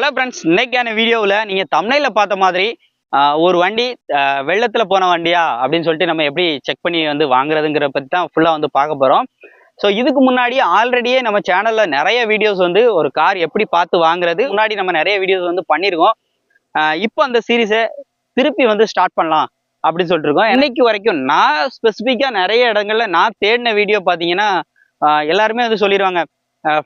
Hello friends இன்னைக்கான வீடியோவில் நீங்கள் தமிழில் பார்த்த மாதிரி ஒரு வண்டி வெள்ளத்தில் போன வண்டியா அப்படின்னு சொல்லிட்டு நம்ம எப்படி செக் பண்ணி வந்து வாங்குறதுங்கிற பற்றி தான் ஃபுல்லாக வந்து பார்க்க போகிறோம் ஸோ இதுக்கு முன்னாடி ஆல்ரெடியே நம்ம சேனலில் நிறைய வீடியோஸ் வந்து ஒரு கார் எப்படி பார்த்து வாங்குறது முன்னாடி நம்ம நிறைய வீடியோஸ் வந்து பண்ணியிருக்கோம் ஆஹ், இப்போ அந்த சீரீஸை திருப்பி வந்து ஸ்டார்ட் பண்ணலாம் அப்படின்னு சொல்லிட்டு இருக்கோம். இன்னைக்கு வரைக்கும் நான் ஸ்பெசிஃபிக்காக நிறைய இடங்கள்ல நான் தேடின வீடியோ பார்த்தீங்கன்னா எல்லாருமே வந்து சொல்லிடுவாங்க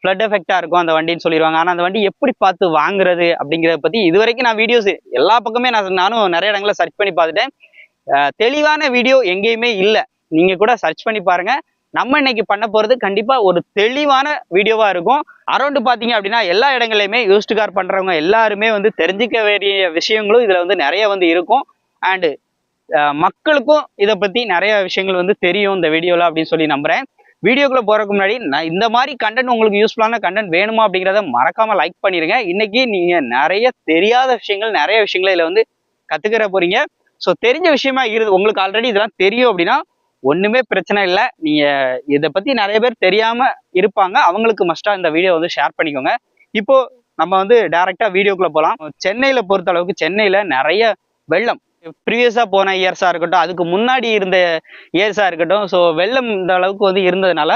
ஃப்ளட் எஃபெக்டாக இருக்கும் அந்த வண்டின்னு சொல்லிடுவாங்க. ஆனால் அந்த வண்டி எப்படி பார்த்து வாங்குறது அப்படிங்கிறத பற்றி இது வரைக்கும் நான் வீடியோஸ் எல்லா பக்கமே நான் நானும் நிறைய இடங்களில் சர்ச் பண்ணி பார்த்துட்டேன். தெளிவான வீடியோ எங்கேயுமே இல்லை. நீங்கள் கூட சர்ச் பண்ணி பாருங்கள் நம்ம இன்னைக்கு பண்ண போகிறது கண்டிப்பாக ஒரு தெளிவான வீடியோவாக இருக்கும். அரௌண்டு பார்த்தீங்க அப்படின்னா எல்லா இடங்களையுமே யூஸ்டு கார் பண்ணுறவங்க எல்லாருமே வந்து தெரிஞ்சுக்க வேண்டிய விஷயங்களும் இதில் வந்து நிறைய வந்து இருக்கும். அண்டு மக்களுக்கும் இதை பற்றி நிறைய விஷயங்கள் வந்து தெரியும் இந்த வீடியோவில் அப்படின்னு சொல்லி நம்புகிறேன் வீடியோக்குள்ள போறதுக்கு முன்னாடி நான் இந்த மாதிரி கண்டென்ட் உங்களுக்கு யூஸ்ஃபுல்லான கண்டென்ட் வேணுமா அப்படிங்கிறத மறக்காம லைக் பண்ணிருங்க. இன்னைக்கு நீங்க நிறைய தெரியாத விஷயங்கள் நிறைய விஷயங்களை இதுல வந்து கத்துக்கிற போறீங்க. ஸோ தெரிஞ்ச விஷயமா இருக்கு உங்களுக்கு ஆல்ரெடி இதெல்லாம் தெரியும் அப்படின்னா ஒண்ணுமே பிரச்சனை இல்லை. நீங்க இதை பத்தி நிறைய பேர் தெரியாம இருப்பாங்க. அவங்களுக்கு மஸ்டா இந்த வீடியோ வந்து ஷேர் பண்ணிக்கோங்க. இப்போ நம்ம வந்து டைரக்டா வீடியோக்குள்ள போகலாம் சென்னையில பொறுத்த அளவுக்கு சென்னையில நிறைய வெள்ளம். ப்ரீவியஸாக போன இயர்ஸாக இருக்கட்டும் அதுக்கு முன்னாடி இருந்த இயர்ஸாக இருக்கட்டும் ஸோ வெள்ளம் இந்த அளவுக்கு வந்து இருந்ததுனால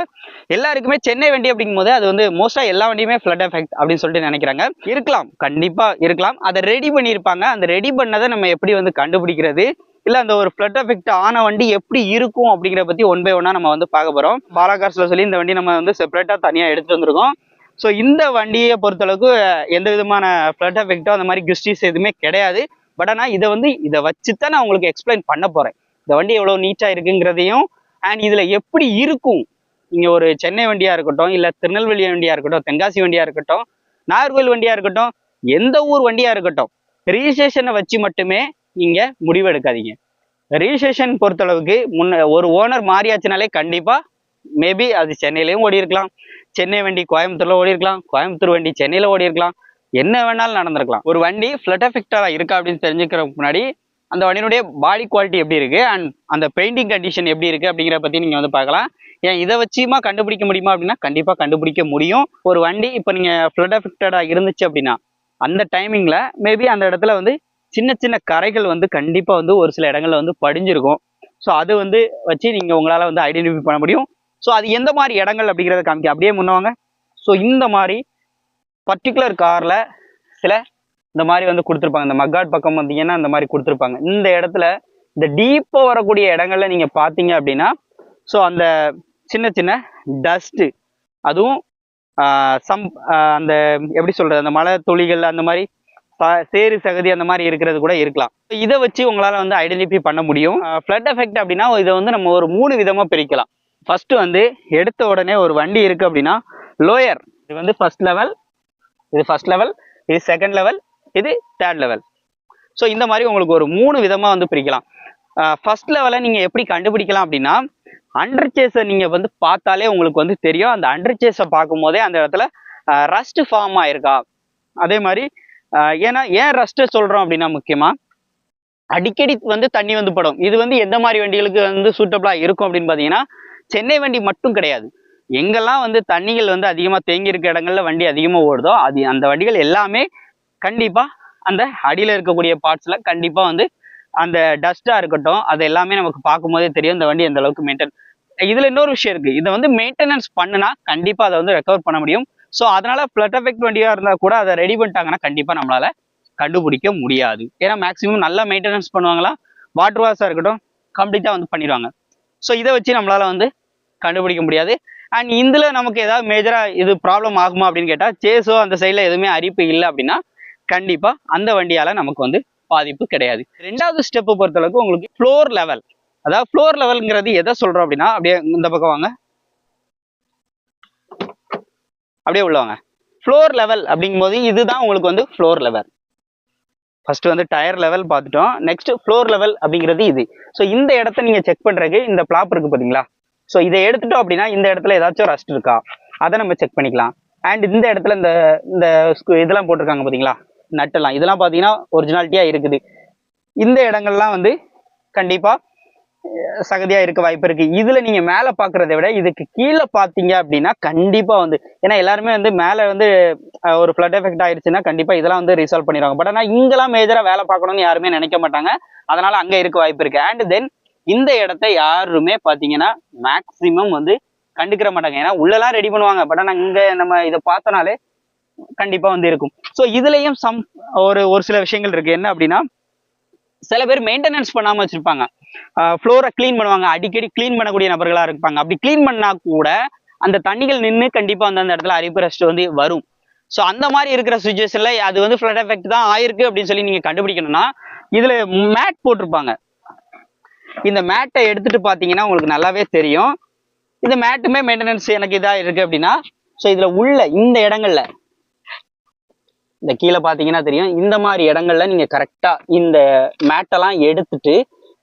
எல்லாருக்குமே சென்னை வண்டி அப்படிங்கும்போது அது வந்து மோஸ்ட்டாக எல்லா வண்டியுமே ஃப்ளட் எஃபெக்ட் அப்படின்னு சொல்லிட்டு நினைக்கிறாங்க. இருக்கலாம் கண்டிப்பாக இருக்கலாம். அதை ரெடி பண்ணியிருப்பாங்க. அந்த ரெடி பண்ணதை நம்ம எப்படி வந்து கண்டுபிடிக்கிறது? இல்லை அந்த ஒரு ஃப்ளட் எஃபெக்ட் ஆன வண்டி எப்படி இருக்கும் அப்படிங்கிற பற்றி ஒன் பை ஒன்னாக நம்ம வந்து பார்க்க போகிறோம் பாலாகார்ஸ்ல சொல்லி இந்த வண்டி நம்ம வந்து செப்பரேட்டாக தனியாக எடுத்துட்டு வந்திருக்கோம். ஸோ இந்த வண்டியை பொறுத்தளவுக்கு எந்த விதமான ஃப்ளட் எஃபெக்ட்டோ அந்த மாதிரி கிஸ்டிஸ் எதுவுமே கிடையாது. பட் ஆனால் இதை வந்து இதை வச்சு தான் நான் உங்களுக்கு எக்ஸ்பிளைன் பண்ண போகிறேன் இந்த வண்டி எவ்வளோ நீட்டாக இருக்குங்கிறதையும் அண்ட் இதில் எப்படி இருக்கும்? நீங்கள் ஒரு சென்னை வண்டியாக இருக்கட்டும் இல்லை திருநெல்வேலி வண்டியாக இருக்கட்டும் தென்காசி வண்டியாக இருக்கட்டும் நாகர்கோவில் வண்டியாக இருக்கட்டும் எந்த ஊர் வண்டியாக இருக்கட்டும் ரிஜிஸ்ட்ரேஷனை வச்சு மட்டுமே நீங்கள் முடிவெடுக்காதீங்க. ரிஜிஸ்ட்ரேஷன் பொறுத்தளவுக்கு முன்ன ஒரு ஓனர் மாறியாச்சுனாலே கண்டிப்பாக மேபி அது சென்னையிலையும் ஓடி இருக்கலாம் சென்னை வண்டி கோயம்புத்தூரில் ஓடி இருக்கலாம் கோயம்புத்தூர் வண்டி சென்னையில் ஓடி இருக்கலாம் என்ன வேணாலும் நடந்திருக்கலாம். ஒரு வண்டி ஃப்ளட் எஃபெக்டாக இருக்கா அப்படின்னு தெரிஞ்சுக்கிறதுக்கு முன்னாடி அந்த வண்டியினுடைய பாடி குவாலிட்டி எப்படி இருக்கு? அண்ட் அந்த பெயிண்டிங் கண்டிஷன் எப்படி இருக்கு அப்படிங்கிற பத்தி நீங்க வந்து பார்க்கலாம். ஏன் இதை வச்சுமா கண்டுபிடிக்க முடியுமா அப்படின்னா கண்டிப்பா கண்டுபிடிக்க முடியும். ஒரு வண்டி இப்போ நீங்க ஃப்ளட் எஃபெக்டடா இருந்துச்சு அப்படின்னா அந்த டைமிங்ல மேபி அந்த இடத்துல வந்து சின்ன சின்ன கரைகள் வந்து கண்டிப்பா வந்து ஒரு சில இடங்கள்ல வந்து படிஞ்சிருக்கும். ஸோ அது வந்து வச்சு நீங்க உங்களால வந்து ஐடென்டிஃபை பண்ண முடியும். ஸோ அது எந்த மாதிரி இடங்கள் அப்படிங்கிறத காமிக்க. அப்படியே முன்னவாங்க ஸோ இந்த மாதிரி பர்டிகுலர் காரில் சில இந்த மாதிரி வந்து கொடுத்துருப்பாங்க. இந்த மக்காட் பக்கம் வந்தீங்கன்னா இந்த மாதிரி கொடுத்துருப்பாங்க. இந்த இடத்துல இந்த டீப்பாக வரக்கூடிய இடங்கள்ல நீங்கள் பார்த்தீங்க அப்படின்னா ஸோ அந்த சின்ன சின்ன டஸ்ட்டு அதுவும் சம் அந்த எப்படி சொல்கிறது அந்த மலை துளிகள் அந்த மாதிரி ப- சேறு சகதி அந்த மாதிரி இருக்கிறது கூட இருக்கலாம். இதை வச்சு உங்களால் வந்து ஐடென்டிஃபை பண்ண முடியும். ஃப்ளட் எஃபெக்ட் அப்படின்னா இதை வந்து நம்ம ஒரு மூணு விதமாக பிரிக்கலாம். ஃபஸ்ட்டு வந்து எடுத்த உடனே ஒரு வண்டி இருக்குது அப்படின்னா லோயர் இது வந்து ஃபஸ்ட் லெவல் இது ஃபர்ஸ்ட் லெவல் இது செகண்ட் லெவல் இது தேர்ட் லெவல் ஸோ இந்த மாதிரி உங்களுக்கு ஒரு மூணு விதமாக வந்து பிரிக்கலாம். ஃபர்ஸ்ட் லெவலை நீங்கள் எப்படி கண்டுபிடிக்கலாம் அப்படின்னா அண்டர் சேஸை வந்து பார்த்தாலே உங்களுக்கு வந்து தெரியும். அந்த அண்டர் சேஸை பார்க்கும் போதே அந்த இடத்துல ரஸ்ட் ஃபார்ம் ஆயிருக்கா? அதே மாதிரி ஏன்னா ஏன் ரஸ்ட்டை சொல்கிறோம் அப்படின்னா முக்கியமாக அடிக்கடி வந்து தண்ணி வந்து படும். இது வந்து எந்த மாதிரி வண்டிகளுக்கு வந்து சூட்டபிளாக இருக்கும் அப்படின்னு பார்த்தீங்கன்னா சென்னை வண்டி மட்டும் கிடையாது. எங்கெல்லாம் வந்து தண்ணிகள் வந்து அதிகமாக தேங்கி இருக்க இடங்கள்ல வண்டி அதிகமாக ஓடுதோ அது அந்த வண்டிகள் எல்லாமே கண்டிப்பாக அந்த அடியில் இருக்கக்கூடிய பார்ட்ஸில் கண்டிப்பாக வந்து அந்த டஸ்ட்டாக இருக்கட்டும் அது எல்லாமே நமக்கு பார்க்கும்போதே தெரியும் இந்த வண்டி எந்த அளவுக்கு மெயின்டைன் இதில் இன்னொரு விஷயம் இருக்குது இதை வந்து மெயின்டெனன்ஸ் பண்ணுனா கண்டிப்பாக அதை வந்து ரெக்கவர் பண்ண முடியும். ஸோ அதனால ஃப்ளட் எஃபெக்ட் வண்டியாக இருந்தால் கூட அதை ரெடி பண்ணிட்டாங்கன்னா கண்டிப்பாக நம்மளால கண்டுபிடிக்க முடியாது. ஏன்னா மேக்ஸிமம் நல்லா மெயின்டெனன்ஸ் பண்ணுவாங்களா? வாட்டர் வாஷாக இருக்கட்டும் கம்ப்ளீட்டாக வந்து பண்ணிடுவாங்க. ஸோ இதை வச்சு நம்மளால வந்து கண்டுபிடிக்க முடியாது. அண்ட் இதில் நமக்கு ஏதாவது மேஜராக இது ப்ராப்ளம் ஆகுமா அப்படின்னு கேட்டால் சேஸோ அந்த சைடில் எதுவுமே அரிப்பு இல்லை அப்படின்னா கண்டிப்பாக அந்த வண்டியால் நமக்கு வந்து பாதிப்பு கிடையாது. ரெண்டாவது ஸ்டெப்பை பொறுத்தளவுக்கு உங்களுக்கு ஃப்ளோர் லெவல் அதாவது ஃப்ளோர் லெவல்ங்கிறது எதை சொல்கிறோம் அப்படின்னா அப்படியே இந்த பக்கம் வாங்க. அப்படியே உள்ளவாங்க ஃப்ளோர் லெவல் அப்படிங்கும்போது இதுதான் உங்களுக்கு வந்து ஃப்ளோர் லெவல் ஃபர்ஸ்ட் வந்து டயர் லெவல் பார்த்துட்டோம். நெக்ஸ்ட் ஃப்ளோர் லெவல் அப்படிங்கிறது இது. ஸோ இந்த இடத்த நீங்கள் செக் பண்ணுறதுக்கு இந்த பிளாப் இருக்குது பார்த்தீங்களா ஸோ இதை எடுத்துட்டோம் அப்படின்னா இந்த இடத்துல ஏதாச்சும் ரஸ்ட் இருக்கா? அதை நம்ம செக் பண்ணிக்கலாம். அண்ட் இந்த இடத்துல இந்த இந்த இதெல்லாம் போட்டிருக்காங்க பார்த்தீங்களா நட்டெல்லாம் இதெல்லாம் பார்த்தீங்கன்னா ஒரிஜினாலிட்டியாக இருக்குது. இந்த இடங்கள்லாம் வந்து கண்டிப்பாக சகதியாக இருக்க வாய்ப்பு இருக்குது இதில் நீங்கள் மேலே பார்க்குறத விட இதுக்கு கீழே பார்த்தீங்க அப்படின்னா கண்டிப்பாக வந்து ஏன்னா எல்லாருமே வந்து மேலே வந்து ஒரு ஃப்ளட் எஃபெக்ட் ஆயிடுச்சுன்னா கண்டிப்பாக இதெல்லாம் வந்து ரிசால்வ் பண்ணிடுவாங்க. பட் ஆனால் இங்கெல்லாம் மேஜராக வேலை பார்க்கணும்னு யாருமே நினைக்க மாட்டாங்க. அதனால் அங்கே இருக்க வாய்ப்பு இருக்குது அண்ட் தென் இந்த இடத்த யாருமே பார்த்தீங்கன்னா மேக்சிமம் வந்து கண்டுக்கிற மாட்டாங்க. ஏன்னா உள்ளெல்லாம் ரெடி பண்ணுவாங்க. பட் ஆனால் இங்கே நம்ம இதை பார்த்தனாலே கண்டிப்பாக வந்து இருக்கும். ஸோ இதுலேயும் சம் ஒரு ஒரு சில விஷயங்கள் இருக்குது என்ன அப்படின்னா சில பேர் மெயின்டெனன்ஸ் பண்ணாமல் வச்சுருப்பாங்க. ஃப்ளோரை க்ளீன் பண்ணுவாங்க. அடிக்கடி க்ளீன் பண்ணக்கூடிய நபர்களாக இருப்பாங்க. அப்படி க்ளீன் பண்ணால் கூட அந்த தண்ணிகள் நின்று கண்டிப்பாக வந்து அந்த இடத்துல அரிப்பு ரெஸ்ட் வந்து வரும். ஸோ அந்த மாதிரி இருக்கிற சுச்சுவேஷனில் அது வந்து ஃப்ளட் எஃபெக்ட் தான் ஆயிருக்கு அப்படின்னு சொல்லி நீங்கள் கண்டுபிடிக்கணும்னா இதில் மேட் போட்டிருப்பாங்க. இந்த மேட்டை எடுத்துட்டு பார்த்தீங்கன்னா உங்களுக்கு நல்லாவே தெரியும். இந்த மேட்டுமே மெயின்டெனன்ஸ் எனக்கு இதாக இருக்குது அப்படின்னா ஸோ இதில் உள்ள இந்த இடங்கள்ல இந்த கீழே பார்த்தீங்கன்னா தெரியும். இந்த மாதிரி இடங்கள்ல நீங்கள் கரெக்டாக இந்த மேட்டெல்லாம் எடுத்துட்டு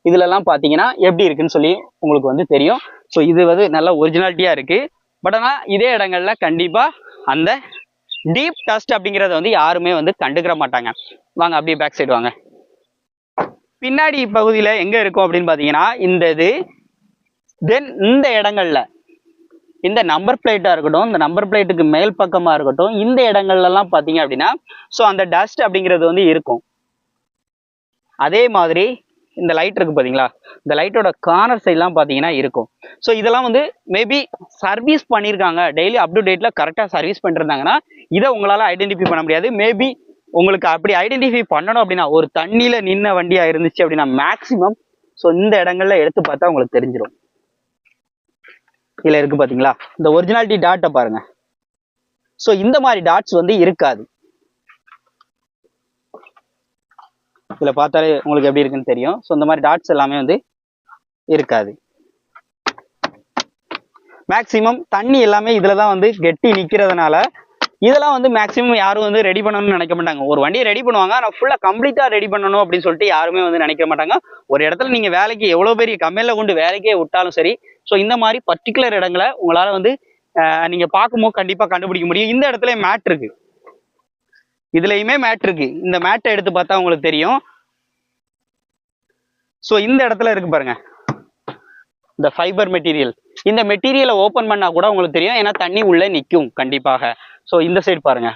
இதுலலாம் பார்த்தீங்கன்னா எப்படி இருக்குன்னு சொல்லி உங்களுக்கு வந்து தெரியும். ஸோ இது வந்து நல்ல ஒரிஜினாலிட்டியாக இருக்குது பட் ஆனால் இதே இடங்கள்ல கண்டிப்பாக அந்த டீப் டஸ்ட் அப்படிங்கிறத வந்து யாருமே வந்து கண்டுக்கிற மாட்டாங்க. வாங்க அப்படியே பேக் சைடு வாங்க. பின்னாடி பகுதியில் எங்கே இருக்கும் அப்படின்னு பார்த்தீங்கன்னா இந்த இது தென் இந்த இடங்கள்ல இந்த நம்பர் பிளேட்டாக இருக்கட்டும் இந்த நம்பர் பிளேட்டுக்கு மேல் பக்கமாக இருக்கட்டும் இந்த இடங்கள்லாம் பார்த்தீங்க அப்படின்னா ஸோ அந்த டஸ்ட் அப்படிங்கிறது வந்து இருக்கும். அதே மாதிரி இந்த லைட் இருக்குது பார்த்தீங்களா இந்த லைட்டோட கார்னர் சைட்லாம் பார்த்தீங்கன்னா இருக்கும். ஸோ இதெல்லாம் வந்து மேபி சர்வீஸ் பண்ணியிருக்காங்க. டெய்லி அப் டு கரெக்டாக சர்வீஸ் பண்ணிருந்தாங்கன்னா இதை உங்களால் ஐடென்டிஃபை பண்ண முடியாது. மேபி உங்களுக்கு அப்படி ஐடென்டிஃபை பண்ணணும் அப்படின்னா ஒரு தண்ணியில நின்ன வண்டியா இருந்துச்சு அப்படின்னா மேக்சிமம் ஸோ இந்த இடங்கள்ல எடுத்து பார்த்தா உங்களுக்கு தெரிஞ்சிடும் இதுல இருக்கு பாத்தீங்களா? இந்த ஒரிஜினாலிட்டி டாட்டை பாருங்க. ஸோ இந்த மாதிரி டாட்ஸ் வந்து இருக்காது. இதுல பார்த்தாலே உங்களுக்கு எப்படி இருக்குன்னு தெரியும். ஸோ இந்த மாதிரி டாட்ஸ் எல்லாமே வந்து இருக்காது. மேக்சிமம் தண்ணி எல்லாமே இதுல தான் வந்து கெட்டி நிக்கிறதுனால இதெல்லாம் வந்து மேக்ஸிமம் யாரும் வந்து ரெடி பண்ணணும்னு நினைக்க மாட்டாங்க. ஒரு வண்டியை ரெடி பண்ணுவாங்க. ஆனால் ஃபுல்லாக கம்ப்ளீட்டாக ரெடி பண்ணணும் அப்படின்னு சொல்லிட்டு யாருமே வந்து நினைக்க மாட்டாங்க. ஒரு இடத்துல நீங்கள் வேலைக்கு எவ்வளோ பெரிய கம்மியில் கொண்டு வேலைக்கே விட்டாலும் சரி ஸோ இந்த மாதிரி பர்டிகுலர் இடங்களை உங்களால் வந்து நீங்கள் பார்க்கும்போது கண்டிப்பாக கண்டுபிடிக்க முடியும். இந்த இடத்துல மேட் இருக்கு. இதுலையுமே மேட் இருக்கு. இந்த மேட்டை எடுத்து பார்த்தா உங்களுக்கு தெரியும். ஸோ இந்த இடத்துல இருக்கு பாருங்க. இந்த ஃபைபர் மெட்டீரியல் இந்த மெட்டீரியலை ஓப்பன் பண்ணால் கூட உங்களுக்கு தெரியும். ஏன்னா தண்ணி உள்ளே நிற்கும் கண்டிப்பாக. ஸோ இந்த சைடு பாருங்க.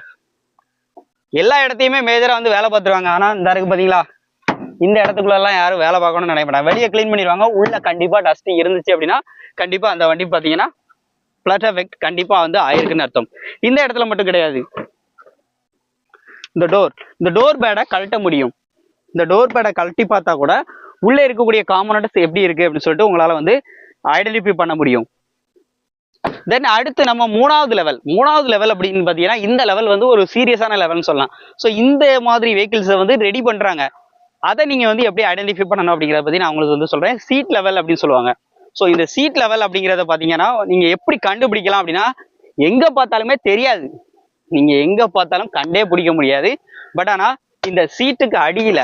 எல்லா இடத்தையுமே மேஜராக வந்து வேலை பார்த்துருவாங்க. ஆனால் இந்த இருக்கு பார்த்தீங்களா இந்த இடத்துக்குள்ளெல்லாம் யாரும் வேலை பார்க்கணும்னு நினைக்க மாட்டாங்க. வெளியே க்ளீன் பண்ணிடுவாங்க. உள்ள கண்டிப்பாக டஸ்ட் இருந்துச்சு அப்படின்னா கண்டிப்பாக அந்த வண்டி பார்த்தீங்கன்னா ஃபிளட் எஃபெக்ட் கண்டிப்பாக வந்து ஆயிருக்குன்னு அர்த்தம். இந்த இடத்துல மட்டும் கிடையாது. இந்த டோர் இந்த டோர் பேடை கழட்ட முடியும். இந்த டோர் பேடை கழட்டி பார்த்தா கூட உள்ளே இருக்கக்கூடிய காம்பனண்ட்ஸ் எப்படி இருக்குது அப்படின்னு சொல்லிட்டு உங்களால் வந்து ஐடென்டிஃபை பண்ண முடியும். தென் அடுத்து நம்ம மூணாவது லெவல் மூணாவது லெவல் அப்படின்னு பார்த்தீங்கன்னா இந்த லெவல் வந்து ஒரு சீரியஸான லெவல்னு சொல்லலாம். ஸோ இந்த மாதிரி வெஹிக்கிள்ஸை வந்து ரெடி பண்ணுறாங்க அதை நீங்கள் வந்து எப்படி ஐடென்டிஃபை பண்ணணும் அப்படிங்கிறத பற்றி நான் உங்களுக்கு வந்து சொல்கிறேன் சீட் லெவல் அப்படின்னு சொல்லுவாங்க. ஸோ இந்த சீட் லெவல் அப்படிங்கிறத பார்த்தீங்கன்னா நீங்கள் எப்படி கண்டுபிடிக்கலாம் அப்படின்னா எங்கே பார்த்தாலுமே தெரியாது. நீங்கள் எங்கே பார்த்தாலும் கண்டே பிடிக்க முடியாது. பட் ஆனால் இந்த சீட்டுக்கு அடியில்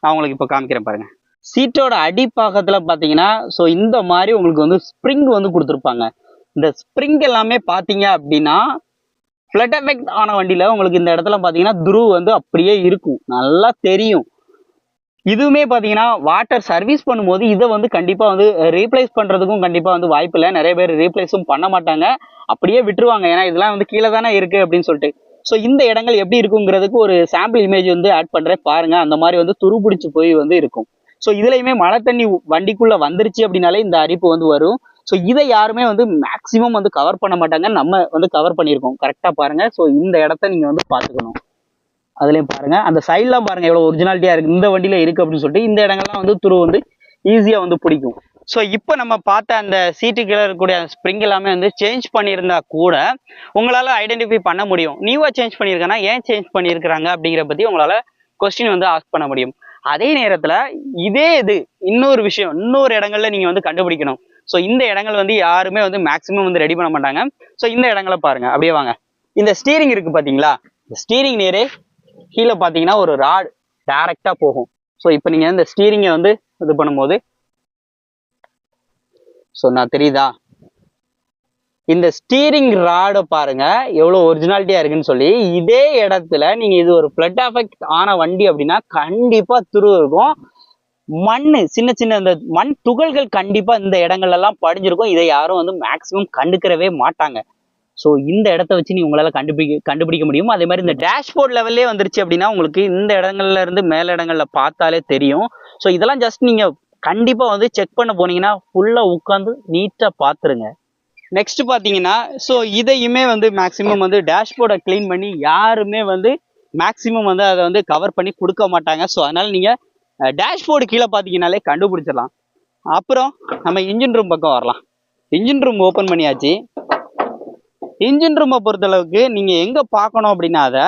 நான் உங்களுக்கு இப்போ காமிக்கிறேன் பாருங்கள் சீட்டோட அடிப்பாகத்தில் பார்த்தீங்கன்னா ஸோ இந்த மாதிரி உங்களுக்கு வந்து ஸ்ப்ரிங் வந்து கொடுத்துருப்பாங்க. இந்த ஸ்ப்ரிங் எல்லாமே பார்த்தீங்க அப்படின்னா ஃப்ளட் எஃபெக்ட் ஆன வண்டியில் உங்களுக்கு இந்த இடத்துல பார்த்தீங்கன்னா துருவ் வந்து அப்படியே இருக்கும். நல்லா தெரியும். இதுவுமே பார்த்தீங்கன்னா வாட்டர் சர்வீஸ் பண்ணும்போது இதை வந்து கண்டிப்பாக வந்து ரீப்ளேஸ் பண்ணுறதுக்கும் கண்டிப்பாக வந்து வாய்ப்பு இல்லை. நிறைய பேர் ரீப்ளேஸும் பண்ண மாட்டாங்க. அப்படியே விட்டுருவாங்க. ஏன்னா இதெல்லாம் வந்து கீழே தானே இருக்குது அப்படின்னு சொல்லிட்டு. ஸோ இந்த இடங்கள் எப்படி இருக்குங்கிறதுக்கு ஒரு சாம்பிள் இமேஜ் வந்து ஆட் பண்ணுறேன் பாருங்கள் அந்த மாதிரி வந்து துரு பிடிச்சி போய் வந்து இருக்கும். ஸோ இதுலையுமே மழை தண்ணி வண்டிக்குள்ளே வந்துருச்சு அப்படின்னாலே இந்த அரிப்பு வந்து வரும். ஸோ இதை யாருமே வந்து மேக்சிமம் வந்து கவர் பண்ண மாட்டாங்க. நம்ம வந்து கவர் பண்ணியிருக்கோம். கரெக்டாக பாருங்க. ஸோ இந்த இடத்த நீங்கள் வந்து பார்த்துக்கணும். அதுலேயும் பாருங்க. அந்த சைட்லாம் பாருங்க. எவ்வளோ ஒரிஜினாலிட்டியாக இருக்குது இந்த வண்டியில இருக்கு அப்படின்னு சொல்லிட்டு இந்த இடங்கள்லாம் வந்து துரு வந்து ஈஸியாக வந்து பிடிக்கும். ஸோ இப்போ நம்ம பார்த்த அந்த சீட்டு கீழே இருக்கக்கூடிய ஸ்ப்ரிங் எல்லாமே வந்து சேஞ்ச் பண்ணியிருந்தா கூட உங்களால் ஐடென்டிஃபை பண்ண முடியும். நியூவாக சேஞ்ச் பண்ணியிருக்கேன்னா ஏன் சேஞ்ச் பண்ணியிருக்கிறாங்க அப்படிங்கிற பற்றி உங்களால் கொஸ்டின் வந்து ஆஸ்க் பண்ண முடியும். அதே நேரத்துல இதே இது இன்னொரு விஷயம் இன்னொரு இடங்கள்ல நீங்க வந்து கண்டுபிடிக்கணும். ஸோ இந்த இடங்கள் வந்து யாருமே வந்து மேக்ஸிமம் வந்து ரெடி பண்ண மாட்டாங்க. ஸோ இந்த இடங்களை பாருங்க. அப்படியே வாங்க. இந்த ஸ்டீரிங் இருக்கு பாத்தீங்களா? இந்த ஸ்டீரிங் நேரே கீழே பார்த்தீங்கன்னா ஒரு ராட் டைரக்டா போகும். ஸோ இப்போ நீங்க இந்த ஸ்டீரிங்கை வந்து இது பண்ணும்போது ஸோ நான் தெரியுதா? இந்த ஸ்டீரிங் ராடை பாருங்க எவ்வளோ ஒரிஜினாலிட்டியா இருக்குன்னு சொல்லி இதே இடத்துல நீங்க இது ஒரு ஃப்ளட் அஃபெக்ட் ஆன வண்டி அப்படின்னா கண்டிப்பா துரு இருக்கும். மண் சின்ன சின்ன இந்த மண் துகள்கள் கண்டிப்பா இந்த இடங்கள்ல எல்லாம் படிஞ்சிருக்கும். இதை யாரும் வந்து மேக்சிமம் கண்டுக்கிறவே மாட்டாங்க. ஸோ இந்த இடத்த வச்சு நீ உங்களால் கண்டுபிடிக்க கண்டுபிடிக்க முடியும்? அதே மாதிரி இந்த டேஷ்போர்ட் லெவல்லே வந்துருச்சு அப்படின்னா உங்களுக்கு இந்த இடங்கள்ல இருந்து மேல இடங்கள்ல பார்த்தாலே தெரியும். ஸோ இதெல்லாம் ஜஸ்ட் நீங்க கண்டிப்பா வந்து செக் பண்ண போனீங்கன்னா ஃபுல்லா உட்காந்து நீட்டா பாத்துருங்க நெக்ஸ்ட் பார்த்தீங்கன்னா ஸோ இதையுமே வந்து மேக்சிமம் வந்து டேஷ்போர்டை க்ளீன் பண்ணி யாருமே வந்து மேக்சிமம் வந்து அதை வந்து கவர் பண்ணி கொடுக்க மாட்டாங்க. ஸோ அதனால் நீங்கள் டேஷ்போர்டு கீழே பார்த்தீங்கனாலே கண்டுபிடிச்சிடலாம். அப்புறம் நம்ம இன்ஜின் ரூம் பக்கம் வரலாம். இன்ஜின் ரூம் ஓப்பன் பண்ணியாச்சு. இன்ஜின் ரூமை பொறுத்தளவுக்கு நீங்கள் எங்கே பார்க்கணும் அப்படின்னா அதை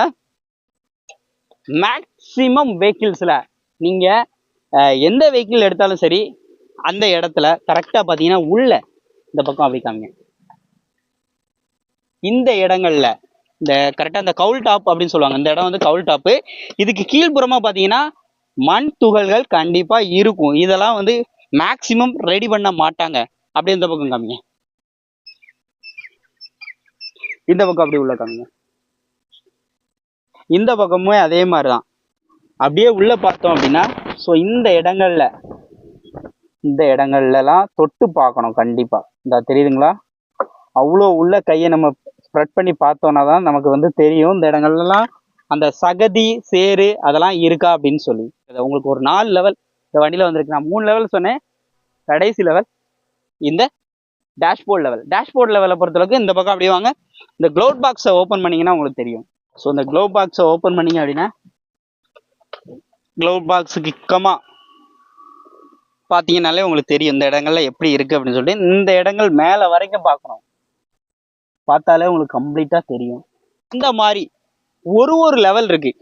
மேக்சிமம் வெஹிக்கிள்ஸில் நீங்கள் எந்த வெஹிக்கிள் எடுத்தாலும் சரி அந்த இடத்துல கரெக்டாக பார்த்தீங்கன்னா உள்ள இந்த பக்கம் அப்படி காமிங்க. இந்த இடங்கள்ல இந்த கரெக்டா இந்த கவுல் டாப் அப்படின்னு சொல்லுவாங்க. இந்த இடம் வந்து கவுல் டாப்பு இதுக்கு கீழ்ப்புறமா பார்த்தீங்கன்னா மண் துகள்கள் கண்டிப்பா இருக்கும். இதெல்லாம் வந்து மேக்சிமம் ரெடி பண்ண மாட்டாங்க. அப்படியே இந்த பக்கம் காமிங்க. இந்த பக்கம் அப்படி உள்ள காமிங்க. இந்த பக்கமும் அதே மாதிரி தான் அப்படியே உள்ள பார்த்தோம் அப்படின்னா ஸோ இந்த இடங்கள்ல இந்த இடங்கள்லலாம் தொட்டு பார்க்கணும் கண்டிப்பா. இந்த தெரியுதுங்களா? அவ்வளோ உள்ள கையை நம்ம ஸ்ப்ரெட் பண்ணி பார்த்தோன்னா தான் நமக்கு வந்து தெரியும். இந்த இடங்கள்லாம் அந்த சகதி சேரு அதெல்லாம் இருக்கா அப்படின்னு சொல்லி. உங்களுக்கு ஒரு நாலு லெவல் இந்த வண்டியில் வந்திருக்கு. நான் மூணு லெவல் சொன்னேன். கடைசி லெவல் இந்த டேஷ்போர்ட் லெவல் டேஷ்போர்ட் லெவலை பொறுத்தளவுக்கு இந்த பக்கம் அப்படியே வாங்க. இந்த க்ளோட் பாக்ஸை ஓப்பன் பண்ணிங்கன்னா உங்களுக்கு தெரியும். ஸோ இந்த க்ளோவ் பாக்ஸை ஓப்பன் பண்ணிங்க அப்படின்னா க்ளோவ் பாக்ஸுக்கு இக்கமாக பார்த்தீங்கன்னாலே உங்களுக்கு தெரியும். இந்த இடங்கள்ல எப்படி இருக்குது அப்படின்னு சொல்லிட்டு. இந்த இடங்கள் மேலே வரைக்கும் பார்க்கணும். பார்த்தாலே உங்களுக்கு கம்ப்ளீட்டாக தெரியும். இந்த மாதிரி ஒரு ஒரு லெவல் இருக்கு.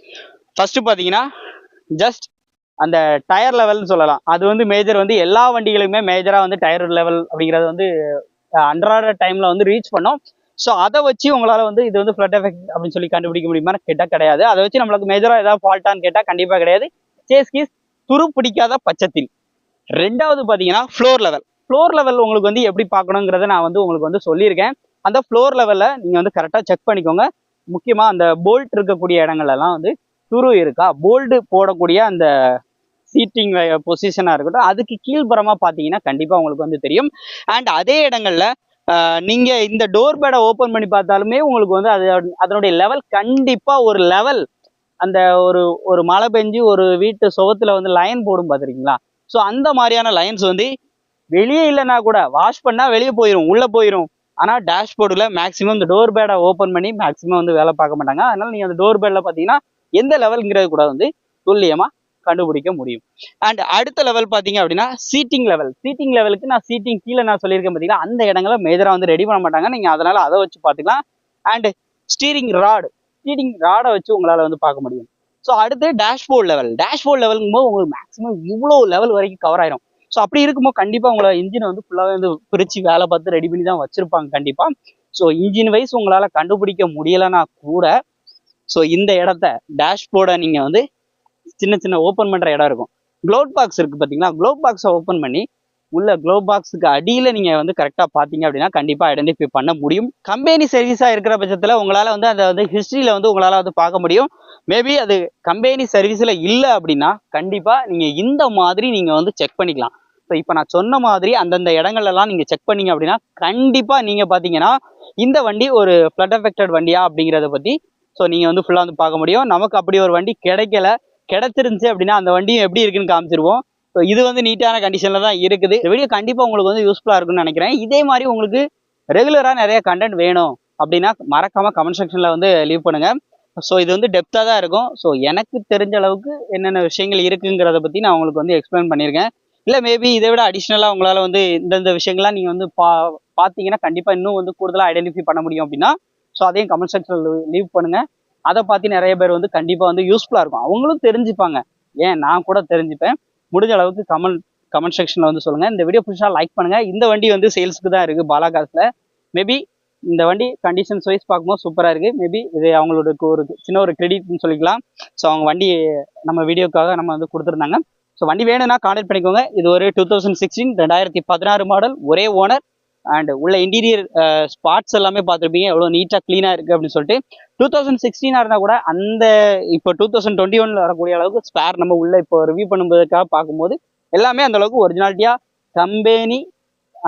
ஃபர்ஸ்ட் பார்த்தீங்கன்னா ஜஸ்ட் அந்த டயர் லெவல்னு சொல்லலாம். அது வந்து மேஜர் வந்து எல்லா வண்டிகளுமே மேஜராக வந்து டயர் லெவல் அப்படிங்கிறது வந்து அன்றாட டைமில் வந்து ரீச் பண்ணோம். ஸோ அதை வச்சு உங்களால் வந்து இது வந்து ஃப்ளட் எஃபெக்ட் அப்படின்னு சொல்லி கண்டுபிடிக்க முடியுமா? கேட்டால் கிடையாது. அதை வச்சு நம்மளுக்கு மேஜராக ஏதாவது ஃபால்ட்டான்னு கேட்டால் கண்டிப்பாக கிடையாது. சேஸ் கீஸ் துரு பிடிக்காத பட்சத்தில். ரெண்டாவது பார்த்தீங்கன்னா ஃப்ளோர் லெவல் ஃப்ளோர் லெவல் உங்களுக்கு வந்து எப்படி பார்க்கணுங்கிறத நான் வந்து உங்களுக்கு வந்து சொல்லியிருக்கேன். அந்த ஃப்ளோர் லெவலில் நீங்கள் வந்து கரெக்டாக செக் பண்ணிக்கோங்க. முக்கியமாக அந்த போல்ட் இருக்கக்கூடிய இடங்கள்லாம் வந்து துரு இருக்கா? போல்டு போடக்கூடிய அந்த சீட்டிங் பொசிஷனாக இருக்கட்டும் அதுக்கு கீழ்புறமாக பார்த்தீங்கன்னா கண்டிப்பாக உங்களுக்கு வந்து தெரியும். அண்ட் அதே இடங்களில் நீங்கள் இந்த டோர் பேடை ஓப்பன் பண்ணி பார்த்தாலுமே உங்களுக்கு வந்து அது அதனுடைய லெவல் கண்டிப்பாக ஒரு லெவல் அந்த ஒரு ஒரு மழை பெஞ்சு ஒரு வீட்டு சுகத்தில் வந்து லைன் போடும் பார்த்துருக்கீங்களா? ஸோ அந்த மாதிரியான லைன்ஸ் வந்து வெளியே இல்லைன்னா கூட வாஷ் பண்ணால் வெளியே போயிடும் உள்ளே போயிடும் ஆனால் டேஷ்போர்டில் மேக்ஸிமம் இந்த டோர் பேடை ஓப்பன் பண்ணி மேக்ஸிமம் வந்து வேலை பார்க்க மாட்டாங்க. அதனால் நீங்கள் அந்த டோர் பேடில் பார்த்தீங்கன்னா எந்த லெவலுங்கிறது கூட வந்து துல்லியமாக கண்டுபிடிக்க முடியும். அண்ட் அடுத்த லெவல் பார்த்தீங்க அப்படின்னா சீட்டிங் லெவல் சீட்டிங் லெவலுக்கு நான் சீட்டிங் கீழே நான் சொல்லியிருக்கேன் பார்த்தீங்கன்னா அந்த இடங்களை மேஜராக வந்து ரெடி பண்ண மாட்டாங்க. நீங்கள் அதனால் அதை வச்சு பார்த்துக்கலாம். அண்ட் ஸ்டீரிங் ராடு ஸ்டீரிங் ராடை வச்சு உங்களால் வந்து பார்க்க முடியும். ஸோ அடுத்து டேஷ்போர்ட் லெவல் டேஷ்போர்ட் லெவலுங்கும் போது உங்களுக்கு மேக்ஸிமம் இவ்வளோ லெவல் வரைக்கும் கவர் ஆயிரும். ஸோ அப்படி இருக்கும்போது கண்டிப்பாக உங்களை இன்ஜினை வந்து ஃபுல்லாகவே வந்து பிரித்து வேலை பார்த்து ரெடி பண்ணி தான் வச்சுருப்பாங்க கண்டிப்பாக ஸோ இன்ஜின் வைஸ் உங்களால் கண்டுபிடிக்க முடியலைன்னா கூட ஸோ இந்த இடத்த டேஷ்போர்டை நீங்கள் வந்து சின்ன சின்ன ஓப்பன் பண்ணுற இடம் இருக்கும். க்ளோட் பாக்ஸ் இருக்குது பார்த்தீங்களா? க்ளோட் பாக்ஸை ஓப்பன் பண்ணி உள்ள க்ளோ பாக்ஸுக்கு அடியில் நீங்கள் வந்து கரெக்டாக பார்த்தீங்க அப்படின்னா கண்டிப்பாக ஐடென்டிஃபை பண்ண முடியும். கம்பெனி சர்வீஸாக இருக்கிற பட்சத்தில் உங்களால் வந்து அதை வந்து ஹிஸ்ட்ரியில் வந்து உங்களால் வந்து பார்க்க முடியும். மேபி அது கம்பெனி சர்வீஸில் இல்லை அப்படின்னா கண்டிப்பாக நீங்கள் இந்த மாதிரி நீங்கள் வந்து செக் பண்ணிக்கலாம். ஸோ இப்போ நான் சொன்ன மாதிரி அந்தந்த இடங்கள்லாம் நீங்கள் செக் பண்ணீங்க அப்படின்னா கண்டிப்பாக நீங்கள் பார்த்தீங்கன்னா இந்த வண்டி ஒரு ஃப்ளட் அஃபெக்டட் வண்டியா அப்படிங்கிறத பற்றி ஸோ நீங்கள் வந்து ஃபுல்லாக வந்து பார்க்க முடியும். நமக்கு அப்படி ஒரு வண்டி கிடைக்கல கிடைச்சிருந்துச்சு அப்படின்னா அந்த வண்டியும் எப்படி இருக்குன்னு காமிச்சிருவோம். ஸோ இது வந்து நீட்டான கண்டிஷனில் தான் இருக்குது. இந்த வீடியோ கண்டிப்பாக உங்களுக்கு வந்து யூஸ்ஃபுல்லாக இருக்கும்னு நினைக்கிறேன். இதே மாதிரி உங்களுக்கு ரெகுலராக நிறைய கண்டென்ட் வேணும் அப்படின்னா மறக்காமல் கமெண்ட் செக்ஷனில் வந்து லீவ் பண்ணுங்கள் ஸோ இது வந்து டெப்த்தாக தான் இருக்கும். ஸோ எனக்கு தெரிஞ்ச அளவுக்கு என்னென்ன விஷயங்கள் இருக்குங்கிறத பற்றி நான் உங்களுக்கு வந்து எக்ஸ்பிளைன் பண்ணியிருக்கேன். இல்லை மேபி இதை விட அடிஷ்னலாக உங்களால் வந்து இந்தந்த விஷயங்கள்லாம் நீங்கள் வந்து பா பார்த்தீங்கன்னா கண்டிப்பாக இன்னும் வந்து கூடுதலாக ஐடென்டிஃபை பண்ண முடியும் அப்படின்னா ஸோ அதையும் கமெண்ட் செக்ஷனில் லீவ் பண்ணுங்கள் அதை பார்த்து நிறைய பேர் வந்து கண்டிப்பாக வந்து யூஸ்ஃபுல்லாக இருக்கும். அவங்களும் தெரிஞ்சுப்பாங்க. ஏன்? நான் கூட தெரிஞ்சுப்பேன். முடிஞ்ச அளவுக்கு கமெண்ட் கமெண்ட் செக்ஷனில் வந்து சொல்லுங்கள் இந்த வீடியோ புதுசாக லைக் பண்ணுங்கள் இந்த வண்டி வந்து சேல்ஸுக்கு தான் இருக்குது பாலாகாஸில் மேபி இந்த வண்டி கண்டிஷன்ஸ் வைஸ் பார்க்கும்போது சூப்பராக இருக்குது மேபி இது அவங்களோட ஒரு சின்ன ஒரு கிரெடிட்னு சொல்லிக்கலாம். ஸோ அவங்க வண்டி நம்ம வீடியோக்காக நம்ம வந்து கொடுத்துருந்தாங்க. ஸோ வண்டி வேணும்னா கான்டாக்ட் பண்ணிக்கோங்க. இது ஒரு டூ தௌசண்ட் சிக்ஸ்டீன் ரெண்டாயிரத்தி பதினாறு மாடல் ஒரே ஓனர் அண்ட் உள்ள இன்டீரியர் ஸ்பாட்ஸ் எல்லாமே பார்த்துருப்பீங்க. எவ்வளோ நீட்டாக க்ளீனாக இருக்குது அப்படின்னு சொல்லிட்டு. டூ தௌசண்ட் சிக்ஸ்டீனாக இருந்தால் கூட அந்த இப்போ டூ தௌசண்ட் டுவெண்ட்டி ஒன்ல வரக்கூடிய அளவுக்கு ஸ்பேர் நம்ம உள்ள இப்போ ரிவ்யூ பண்ணும்போதுக்காக பார்க்கும்போது எல்லாமே அந்த அளவுக்கு ஒரிஜினாலிட்டியாக கம்பெனி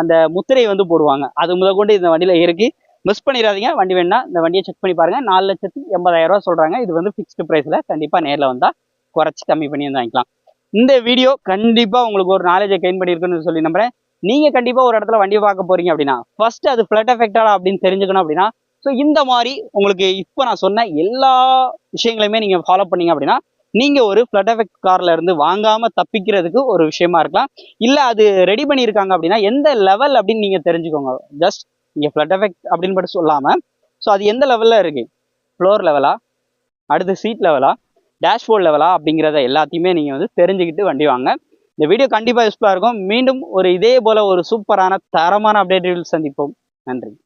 அந்த முத்திரையை வந்து போடுவாங்க. அது முதல் கொண்டு இந்த வண்டியில் இருக்குது மிஸ் பண்ணிடாதீங்க. வண்டி வேணா இந்த வண்டியை செக் பண்ணி பாருங்க. நாலு லட்சத்தி எண்பதாயிரம் ரூபா சொல்றாங்க. இது வந்து ஃபிக்ஸ்டு ப்ரைஸில் கண்டிப்பாக நேரில் வந்தால் குறைச்சி கம்மி பண்ணி வந்து வாங்கிக்கலாம். இந்த வீடியோ கண்டிப்பாக உங்களுக்கு ஒரு நாலேஜை கெயின் பண்ணியிருக்குன்னு சொல்லி நம்புறேன். நீங்கள் கண்டிப்பாக ஒரு இடத்துல வண்டி பார்க்க போறீங்க அப்படின்னா ஃபர்ஸ்ட் அது ஃப்ளட் எஃபெக்டடா அப்படின்னு தெரிஞ்சுக்கணும் அப்படின்னா ஸோ இந்த மாதிரி உங்களுக்கு இப்போ நான் சொன்ன எல்லா விஷயங்களையுமே நீங்கள் ஃபாலோ பண்ணீங்க அப்படின்னா நீங்க ஒரு ஃப்ளட் எஃபெக்ட் கார்ல இருந்து வாங்காம தப்பிக்கிறதுக்கு ஒரு விஷயமா இருக்கலாம். இல்ல அது ரெடி பண்ணியிருக்காங்க அப்படின்னா எந்த லெவல் அப்படின்னு நீங்க தெரிஞ்சுக்கோங்க. ஜஸ்ட் நீங்கள் ஃப்ளட் எஃபெக்ட் அப்படின்னு மட்டும் சொல்லாம ஸோ அது எந்த லெவல்ல இருக்கு? ஃப்ளோர் லெவலா அடுத்து சீட் லெவலா டேஷ்போர்ட் லெவலா அப்படிங்கிறத எல்லாத்தையுமே நீங்க வந்து தெரிஞ்சுக்கிட்டு வண்டி வாங்க. இந்த வீடியோ கண்டிப்பா யூஸ்ஃபுல்லா இருக்கும். மீண்டும் ஒரு இதே போல ஒரு சூப்பரான தரமான அப்டேட் சந்திப்போம். நன்றி.